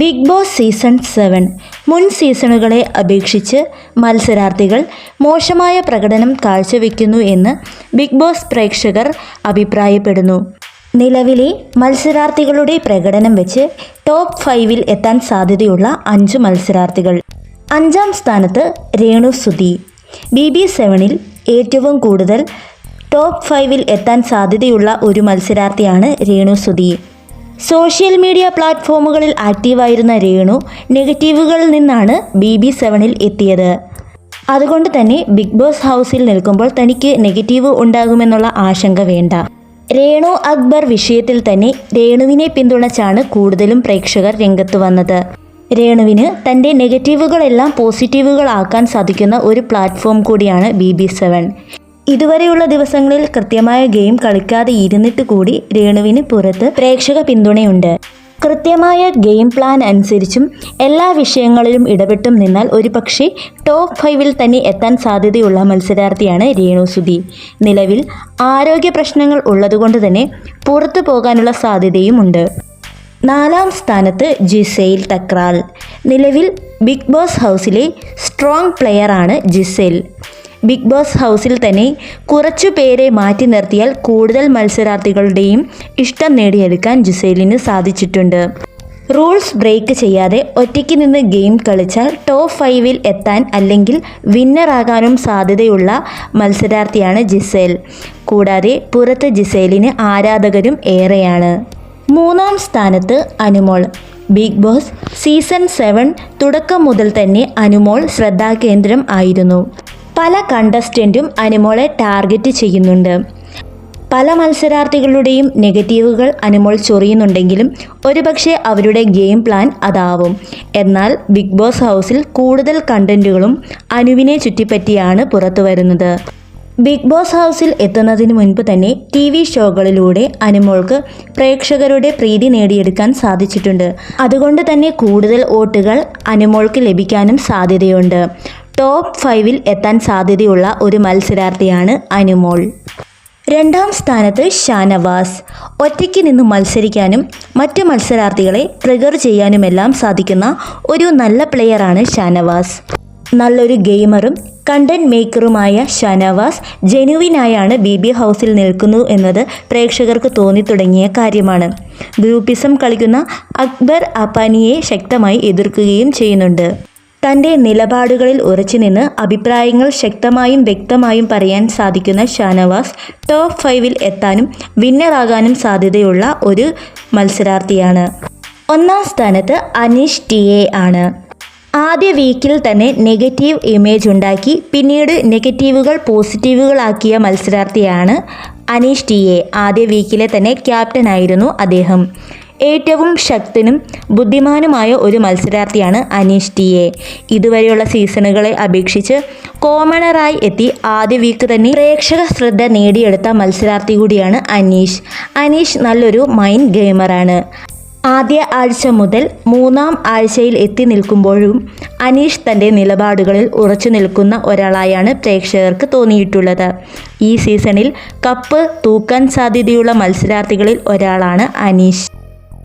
Big Boss season seven മുൻ സീസണുകളെ അപേക്ഷിച്ച് മത്സരാർത്ഥികൾ മോശമായ പ്രകടനം കാഴ്ചവെക്കുന്നു എന്ന് ബിഗ് ബോസ് പ്രേക്ഷകർ അഭിപ്രായപ്പെടുന്നു. നിലവിലെ മത്സരാർത്ഥികളുടെ പ്രകടനം വെച്ച് ടോപ്പ് ഫൈവിൽ എത്താൻ സാധ്യതയുള്ള അഞ്ച് മത്സരാർത്ഥികൾ. അഞ്ചാം സ്ഥാനത്ത് രേണു സുധി. ബി ബി സെവനിൽ ഏറ്റവും കൂടുതൽ ടോപ്പ് ഫൈവിൽ എത്താൻ സാധ്യതയുള്ള ഒരു മത്സരാർത്ഥിയാണ് രേണു സുധി. സോഷ്യൽ മീഡിയ പ്ലാറ്റ്ഫോമുകളിൽ ആക്റ്റീവായിരുന്ന രേണു നെഗറ്റീവുകളിൽ നിന്നാണ് ബി ബി സെവനിൽ എത്തിയത്. അതുകൊണ്ട് തന്നെ ബിഗ് ബോസ് ഹൗസിൽ നിൽക്കുമ്പോൾ തനിക്ക് നെഗറ്റീവ് ഉണ്ടാകുമെന്നുള്ള ആശങ്ക വേണ്ട. രേണു അക്ബർ വിഷയത്തിൽ തന്നെ രേണുവിനെ പിന്തുണച്ചാണ് കൂടുതലും പ്രേക്ഷകർ രംഗത്ത് വന്നത്. രേണുവിന് തന്റെ നെഗറ്റീവുകളെല്ലാം പോസിറ്റീവുകളാക്കാൻ സാധിക്കുന്ന ഒരു പ്ലാറ്റ്ഫോം കൂടിയാണ് ബി ബി സെവൻ. ഇതുവരെയുള്ള ദിവസങ്ങളിൽ കൃത്യമായ ഗെയിം കളിക്കാതെ ഇരുന്നിട്ട് കൂടി രേണുവിന് പുറത്ത് പ്രേക്ഷക പിന്തുണയുണ്ട്. കൃത്യമായ ഗെയിം പ്ലാൻ അനുസരിച്ചും എല്ലാ വിഷയങ്ങളിലും ഇടപെട്ടും നിന്നാൽ ഒരുപക്ഷെ ടോപ്പ് ഫൈവിൽ തന്നെ എത്താൻ സാധ്യതയുള്ള മത്സരാർത്ഥിയാണ് രേണു സുധി. നിലവിൽ ആരോഗ്യ പ്രശ്നങ്ങൾ ഉള്ളതുകൊണ്ട് തന്നെ പുറത്തു പോകാനുള്ള സാധ്യതയുമുണ്ട്. നാലാം സ്ഥാനത്ത് ജിസൈൽ തക്രാൽ. നിലവിൽ ബിഗ് ബോസ് ഹൗസിലെ സ്ട്രോങ് പ്ലെയറാണ് ജിസെൽ. ബിഗ് ബോസ് ഹൗസിൽ തന്നെ കുറച്ചു പേരെ മാറ്റി നിർത്തിയാൽ കൂടുതൽ മത്സരാർത്ഥികളുടെയും ഇഷ്ടം നേടിയെടുക്കാൻ ജുസൈലിന് സാധിച്ചിട്ടുണ്ട്. റൂൾസ് ബ്രേക്ക് ചെയ്യാതെ ഒറ്റയ്ക്ക് നിന്ന് ഗെയിം കളിച്ചാൽ ടോപ്പ് ഫൈവിൽ എത്താൻ അല്ലെങ്കിൽ വിന്നറാകാനും സാധ്യതയുള്ള മത്സരാർത്ഥിയാണ് ജിസേൽ. കൂടാതെ പുറത്ത് ജിസേലിന് ആരാധകരും ഏറെയാണ്. മൂന്നാം സ്ഥാനത്ത് Anumol. Bigg Boss season seven തുടക്കം മുതൽ തന്നെ അനുമോൾ ശ്രദ്ധാകേന്ദ്രം ആയിരുന്നു. പല കണ്ടസ്റ്റന്റും അനുമോളെ ടാർഗറ്റ് ചെയ്യുന്നുണ്ട്. പല മത്സരാർത്ഥികളുടെയും നെഗറ്റീവുകൾ അനുമോൾ ചൊറിയുന്നുണ്ടെങ്കിലും ഒരുപക്ഷെ അവരുടെ ഗെയിം പ്ലാൻ അതാവും. എന്നാൽ ബിഗ് ബോസ് ഹൗസിൽ കൂടുതൽ കണ്ടന്റുകളും അനുവിനെ ചുറ്റിപ്പറ്റിയാണ് പുറത്തു വരുന്നത്. ബിഗ് ബോസ് ഹൗസിൽ എത്തുന്നതിന് മുൻപ് തന്നെ ടി വി ഷോകളിലൂടെ അനുമോൾക്ക് പ്രേക്ഷകരുടെ പ്രീതി നേടിയെടുക്കാൻ സാധിച്ചിട്ടുണ്ട്. അതുകൊണ്ട് തന്നെ കൂടുതൽ വോട്ടുകൾ അനുമോൾക്ക് ലഭിക്കാനും സാധ്യതയുണ്ട്. ടോപ്പ് ഫൈവിൽ എത്താൻ സാധ്യതയുള്ള ഒരു മത്സരാർത്ഥിയാണ് അനുമോൾ. രണ്ടാം സ്ഥാനത്ത് ഷാനവാസ്. ഒറ്റയ്ക്ക് നിന്ന് മത്സരിക്കാനും മറ്റ് മത്സരാർത്ഥികളെ ട്രിഗർ ചെയ്യാനുമെല്ലാം സാധിക്കുന്ന ഒരു നല്ല പ്ലെയറാണ് ഷാനവാസ്. നല്ലൊരു ഗെയിമറും കണ്ടന്റ് മേക്കറുമായ ഷാനവാസ് ജെനുവിനായാണ് ബി ബി ഹൗസിൽ നിൽക്കുന്നു എന്നത് പ്രേക്ഷകർക്ക് തോന്നി തുടങ്ങിയ കാര്യമാണ്. ഗ്രൂപ്പിസം കളിക്കുന്ന അക്ബർ അപ്പാനിയെ ശക്തമായി എതിർക്കുകയും ചെയ്യുന്നുണ്ട്. തന്റെ നിലപാടുകളിൽ ഉറച്ചുനിന്ന് അഭിപ്രായങ്ങൾ ശക്തമായും വ്യക്തമായും പറയാൻ സാധിക്കുന്ന ഷാനവാസ് ടോപ്പ് ഫൈവിൽ എത്താനും വിന്നറാകാനും സാധ്യതയുള്ള ഒരു മത്സരാർത്ഥിയാണ്. ഒന്നാം സ്ഥാനത്ത് അനീഷ് ടി എ ആണ്. ആദ്യ വീക്കിൽ തന്നെ നെഗറ്റീവ് ഇമേജ് ഉണ്ടാക്കി പിന്നീട് നെഗറ്റീവുകൾ പോസിറ്റീവുകളാക്കിയ മത്സരാർത്ഥിയാണ് അനീഷ് ടി എ. ആദ്യ വീക്കിലെ തന്നെ ക്യാപ്റ്റനായിരുന്നു അദ്ദേഹം. ഏറ്റവും ശക്തനും ബുദ്ധിമാനുമായ ഒരു മത്സരാർത്ഥിയാണ് അനീഷ് ടി എ. ഇതുവരെയുള്ള സീസണുകളെ അപേക്ഷിച്ച് കോമണറായി എത്തി ആദ്യ വീക്ക് തന്നെ പ്രേക്ഷക ശ്രദ്ധ നേടിയെടുത്ത മത്സരാർത്ഥി കൂടിയാണ് അനീഷ്. അനീഷ് നല്ലൊരു മൈൻഡ് ഗെയിമറാണ് ആദ്യ ആഴ്ച മുതൽ മൂന്നാം ആഴ്ചയിൽ എത്തി നിൽക്കുമ്പോഴും അനീഷ് തന്റെ നിലപാടുകളിൽ ഉറച്ചു നിൽക്കുന്ന ഒരാളായാണ് പ്രേക്ഷകർക്ക് തോന്നിയിട്ടുള്ളത്. ഈ സീസണിൽ കപ്പ് തൂക്കാൻ സാധ്യതയുള്ള മത്സരാർത്ഥികളിൽ ഒരാളാണ് അനീഷ്.